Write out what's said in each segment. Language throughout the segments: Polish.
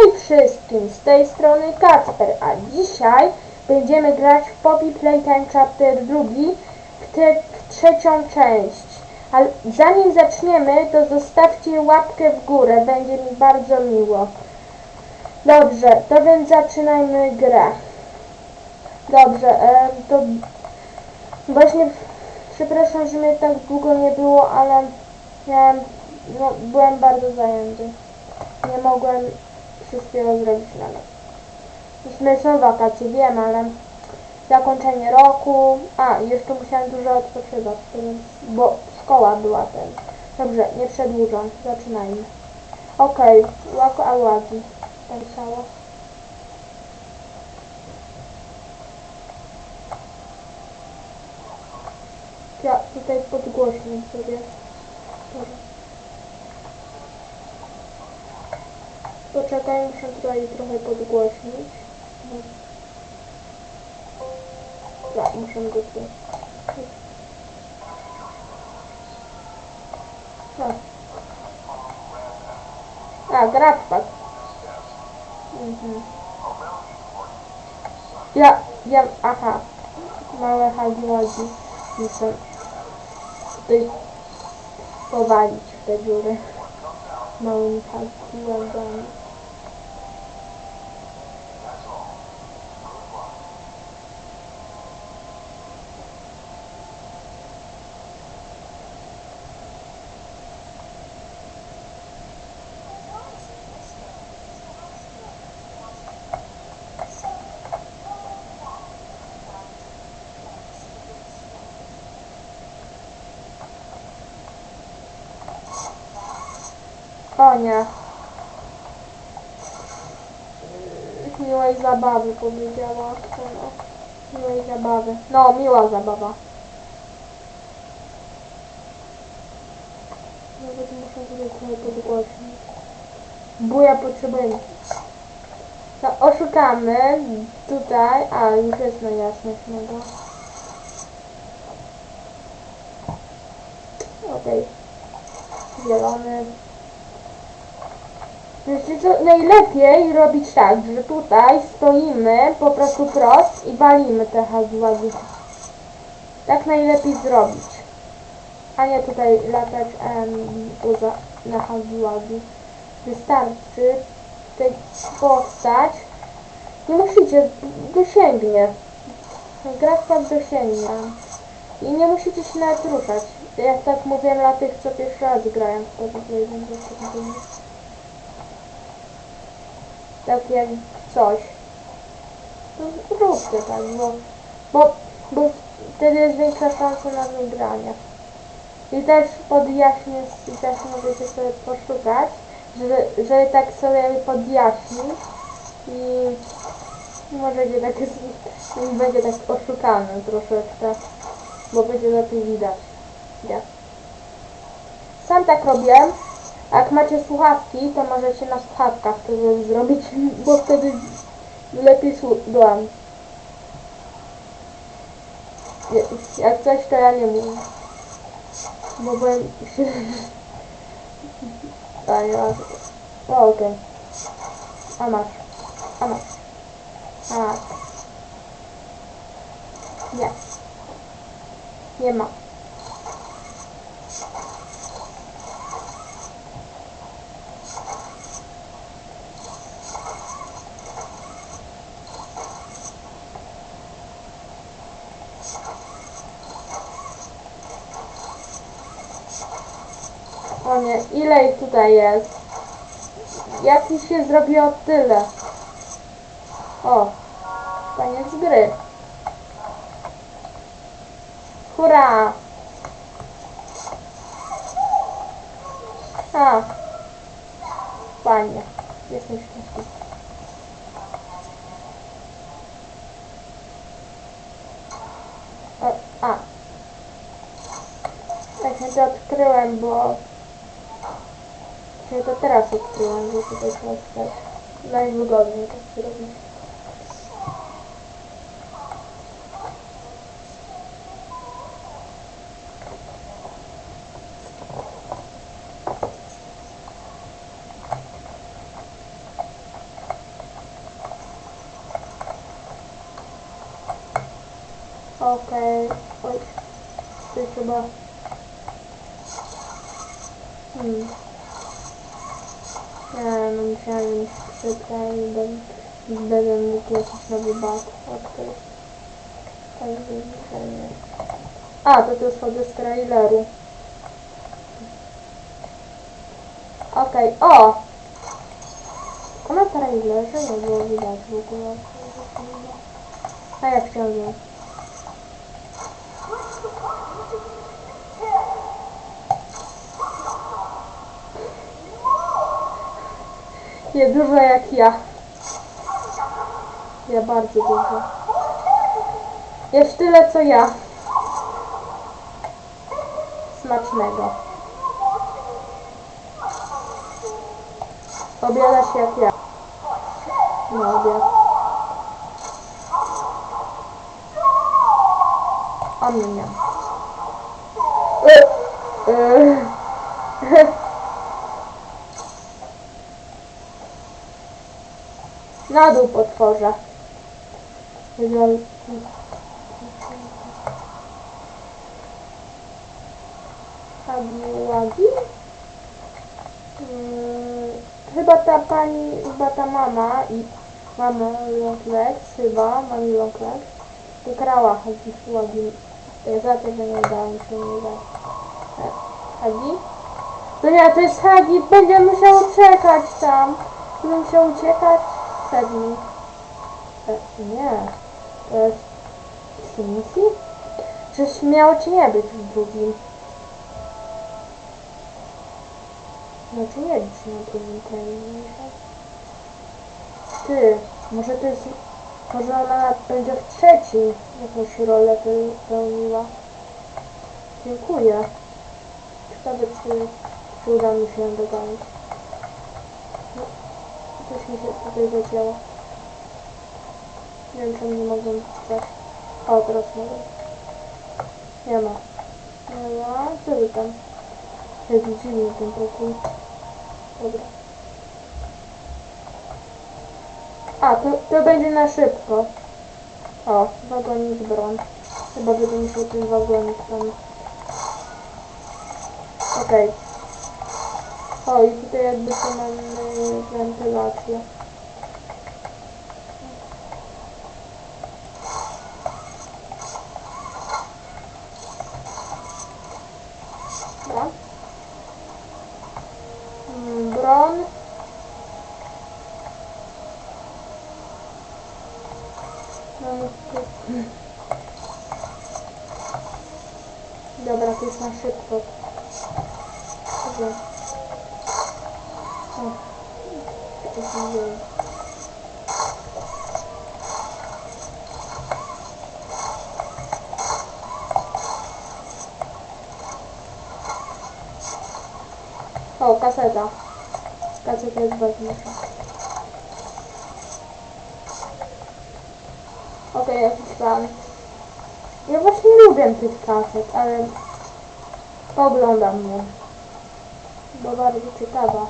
Hej wszystkim, z tej strony Kacper, a dzisiaj będziemy grać w Poppy Playtime Chapter 2 w, te, w trzecią część. Ale zanim zaczniemy, to zostawcie łapkę w górę, będzie mi bardzo miło. Dobrze, to więc zaczynajmy grę. Dobrze, em, to właśnie przepraszam, że mnie tak długo nie było, ale miałem, no, byłem bardzo zajęty. Nie mogłem wszystkiego zrobić na noc. Już są wakacje, wiem, ale zakończenie roku. A, jeszcze musiałem dużo odpoczywać, bo szkoła była ten. Dobrze, nie przedłużam, zaczynajmy. Okej, łako Awagi. Napisała. Ja tutaj podgłośnię sobie. Dobra. Poczekaj, muszę tutaj trochę podgłośnić. Tak, muszę go tu. A, A grabpad. Mhm. Ja wiem, aha. Małe hagiładzi muszę tutaj powalić w te dziury małymi hagiładami. O nie. Miłej zabawy powiedziała ona. Miłej zabawy. No, miła zabawa. Nawet muszę tutaj podgłośnić. Bo ja potrzebuję. No, oszukamy tutaj. A, już jest na jasność mego. Okej. Zielony. Co, najlepiej robić tak, że tutaj stoimy po prostu prost i walimy te hazłagi. Tak najlepiej zrobić. A nie tutaj latać em, poza, na hazłagi. Wystarczy tutaj postać. Nie musicie, dosięgnie. Grafka dosięgnie. I nie musicie się nawet ruszać. Ja tak mówię dla tych, co pierwszy raz grają w to, tak jak coś. To zróbcie tak, bo, bo, bo wtedy jest większa szansa na wygranie. I też podjaśnię, i też możecie sobie poszukać, żeby, żeby tak sobie podjaśnić i możecie tak, będzie tak oszukany troszeczkę, bo będzie lepiej widać. Nie. Sam tak robię. Jak macie słuchawki, to możecie na słuchawkach to zrobić, bo wtedy lepiej słucham. Jak coś, to ja nie mówię. Bo byłem się... A ja... O, okej. A masz. A masz. A masz. Nie. Nie ma. O nie, ile ich tutaj jest? Jak mi się zrobiło tyle? O, koniec gry. Hurra! A, fajnie. Jestem szczęśliwy. A. Tak, ja to odkryłem, bo... Znaczy, ja to teraz odkryłam, że tutaj trzeba stać. Najwygodniej tak zrobić. Okej, okay. oj, to chyba... Hmm. Szybciej i będę, będę mógł jakiś nowy bug odkryć. Także dzisiaj nie. A, to też chodzę z traileru. Okej, o! Tylko na trailerze nie było widać w ogóle. A jak ciągle? Nie dużo jak ja. Ja bardzo dużo. Jest tyle co ja. Smacznego. Obiada się jak ja. No obiad. A mnie Na dół potworze. Hagiłagi? Hmm, chyba ta pani, chyba ta mama i mama Longlegs, chyba, mami Longlegs, ukrała Hagiłagi. Za to, że nie mi się nie dać. Hagi? To nie, to jest Hagi, będzie musiał czekać tam. Będzie musiał uciekać przed nim. E, nie, to jest Cincy? Przecież miało ci nie być w drugim. Znaczy nie być na drugim kraju. Ty, może to jest... Może ona będzie w trzecim jakąś rolę pe- pełniła. Dziękuję. Ciekawe czy, czy uda mi się ją dogonić. No, coś mi się tutaj zadziało. Nie wiem czemu nie mogę wstać. O, teraz mogę. Nie ma. Nie ma. Co wy tam? Jest dziwny ten pokój. Dobra. A, to, to będzie na szybko. O, wagonik bron. Chyba będę musiał ten wagonik tam... Okej. O, i tutaj jakby to mamy wentylację. Dobra. Mm, Bron. Tu... Dobra, to jest na szybko. Dobra. Się dzieje. O, kaseta. Kaseta jest ważniejsza. Okej, jakiś plan. Ja właśnie lubię tych kaset, ale oglądam je. Bo bardzo ciekawa.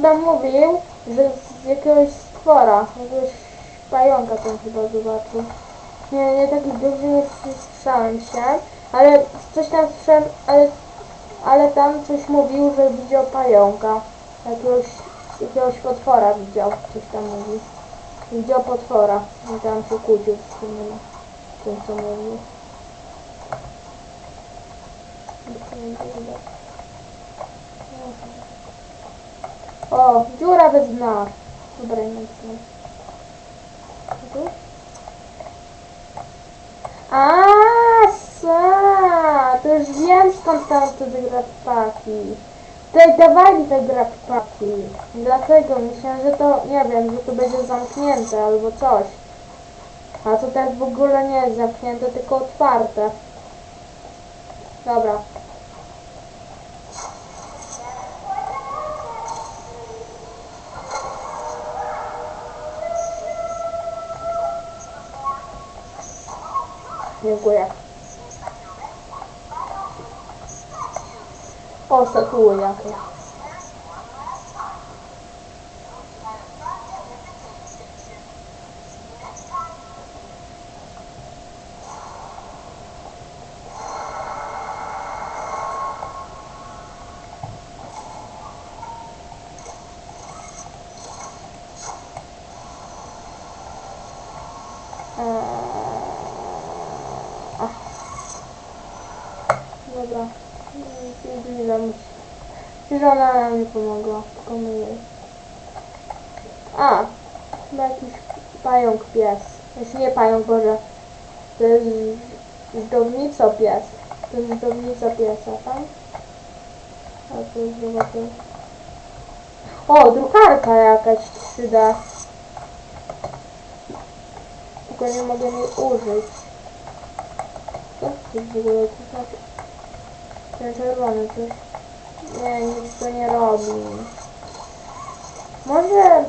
On tam mówił, że z jakiegoś stwora, jakiegoś pająka tam chyba zobaczył. Nie, nie taki duży nie słyszałem się, ale coś tam słyszałem, ale, ale tam coś mówił, że widział pająka. Jakiegoś, jakiegoś potwora widział, coś tam mówił. Widział potwora i tam się kłócił z tym, tym co mówił. O, dziura bez dna. Dobra, nie wiem. Tu? A, sa, to już wiem skąd tam te grafpaki. Tutaj dawali te grafpaki. Dlatego myślałem, że to, nie wiem, że to będzie zamknięte albo coś. A to tak w ogóle nie jest zamknięte, tylko otwarte. Dobra. Dziękuję. O, statuły jakie. Dobra. Nie wiem. Przecież ona nam nie pomogła, tylko my jej. A, chyba jakiś pająk pies. Jeśli nie pająk, Boże. To jest żdownico pies. To jest żdownica piesa, tak? A to jest zobaczę. O, drukarka jakaś 3D. Tylko nie mogę jej użyć. Co to jest w ogóle? To znaczy... Ten czerwony coś. Nie, nic to nie robi. Może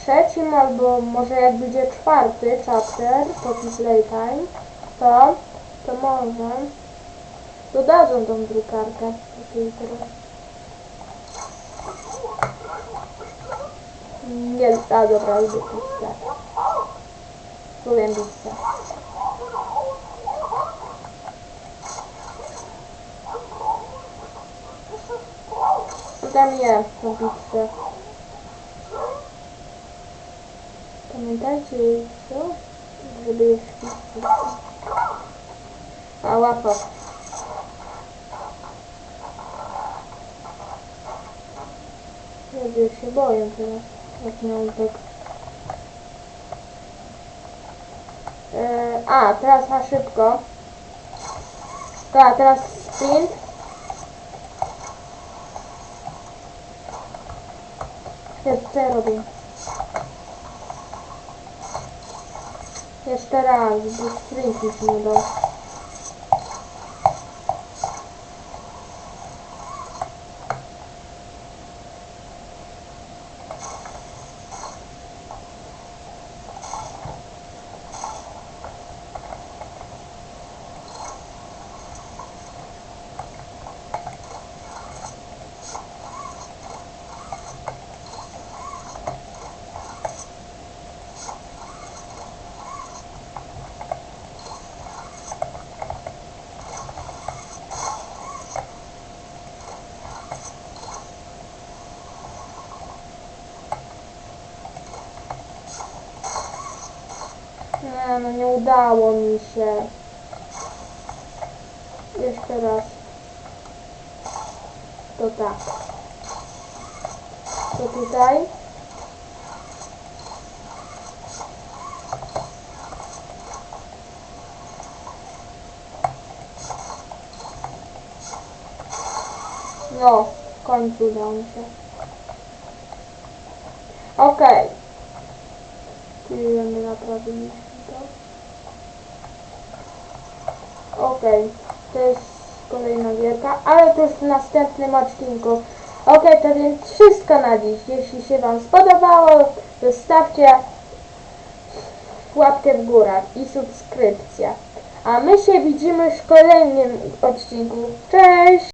trzecim albo może jak będzie czwarty chapter, Poppy Playtime, to, to może dodadzą tą drukarkę. Nie, a dobra, lubię pizzę. Lubię. Dam je tą pizzę. Pamiętajcie, co? Żeby jeść pizzę. A łapa. Ludzie się boję teraz. Jak miał tak. E, a, teraz na szybko. Tak, teraz sprint. Jest, co ja robię? Jeszcze raz, bo nie no nie udało mi się. Jeszcze raz. To tak. To tutaj. No, w końcu udało mi się. Okej. Czyli my naprawiliśmy Okej, to jest kolejna gierka, ale to już w następnym odcinku. Okej, to więc wszystko na dziś. Jeśli się Wam spodobało, zostawcie łapkę w górę i subskrypcję. A my się widzimy w kolejnym odcinku. Cześć!